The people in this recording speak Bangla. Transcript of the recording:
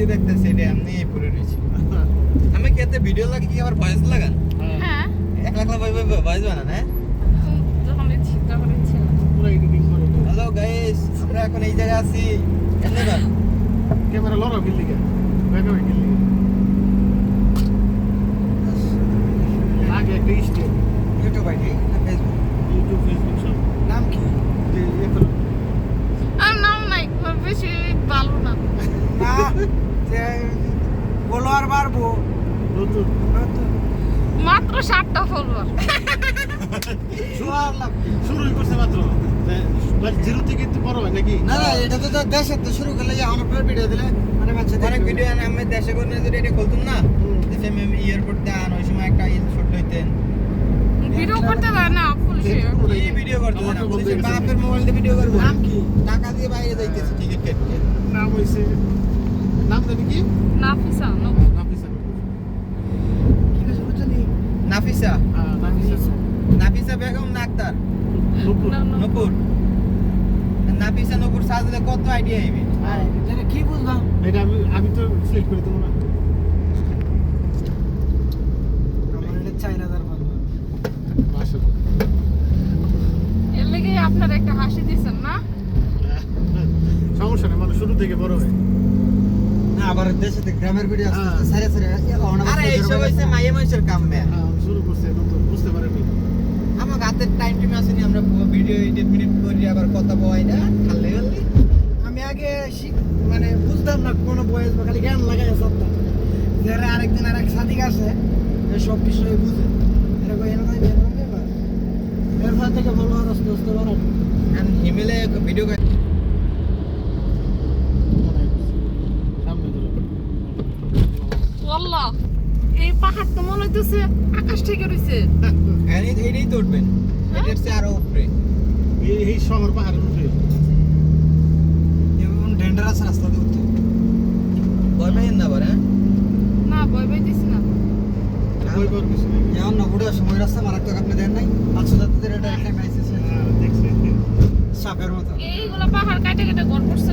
যে দেখতেছি এটা এমনি পড়ে রয়েছে। আমি কি এতে ভিডিও লাগে কি আবার ভয়েস লাগান? হ্যাঁ। এক লাখ লাখ ভয়েস বানান হ্যাঁ? হ্যালো গাইস আমরা এখন এই জায়গায় আছি। কেমনে গান ক্যামেরা লড়া গিল্লি কে ব্যাকআপ গিল্লি আগে একটা YouTube ID Facebook YouTube Facebook সব। নাম কি যে এখন আর নাম নাই বেশি ভালো না না ফলোয়ার বাড়বো। নতুন। মাত্র ষাটটা ফলোয়ার শুরুই করছে মাত্র। জিরো থেকে একটু বড় হয় নাকি? না না এটা তো তো শুরু করলে যে অনেক ভিডিও দিলে মানে মানুষ অনেক ভিডিও আমি দেশে করে যদি এটা খুলতাম না। দেশে আমি এয়ারপোর্ট দেন ওই সময় একটা শুট লইতেন ভিডিও করতে দেয় না পুলিশে কি ভিডিও করতে আমার গেছে। বাপের মোবাইল দিয়ে ভিডিও করব। নাম কি? টাকা দিয়ে বাইরে যাইতেছে টিকিট কেটে। নাম হইছে নাম জানি কি? নাফিসা নব। নাফিসা কি কিছু বুঝলি নাফিসা। হ্যাঁ নাফিসা। নাফিসা বেগম না আক্তার? নূপুর। না, না। নপুর। নাফিসা নপুর সাজলে কত আইডিয়া আইবে? আরে এটা কি বুঝলাম? এটা আমি আমি তো সিলেক্ট করে দেবো না। আমার এটা চাইনা দরবার এর লেগে আপনার একটা হাসি দিছেন না? সমস্যা নেই মানুষ শুরু থেকে বড় হয়। আবার দেশে গ্রামের ভিডিও হ্যাঁ। সারে সারে আরে এইসব হইছে মাইয়া মানুষের কাম বে। হ্যাঁ শুরু করছে নতুন বুঝতে পারেনি। আমার হাতের টাইম টিম আসেনি আমরা ভিডিও এডিট মিনিট করি আবার কথা বয় না আমি আগে মানে বুঝতাম না কোনো বয়স বা খালি জ্ঞান লাগাই সবটা যারা আরেকদিন আরেক সাদিক আসে সব বিষয়ে বুঝে। এরকম এরকম এরকম এরপর থেকে আর আস্তে আস্তে বাড়ানো হিমেলে ভিডিও পাহাড় তো মনে হইতেছে আকাশ থেকে রইছে এটাই তো উঠবেন। এটার চেয়ে আরও উপরে। এই- এই শহর পাহাড়ের উপরে। যেমন ডেন্ডারাস রাস্তা দিয়ে উঠতে। ভয় পাইয়েন না আবার হ্যাঁ? না ভয় পাইতেছি না। ভয় পাওয়ার কিছু নেই। যেমন না সময় রাস্তা মারাত্মক আপনি দেন নাই? পাঁচশো যাত্রীদের এটা একটা মেসেজ হ্যাঁ, দেখছি। সাপের মতো। এইগুলা পাহাড় কাটে কেটে ঘর করছে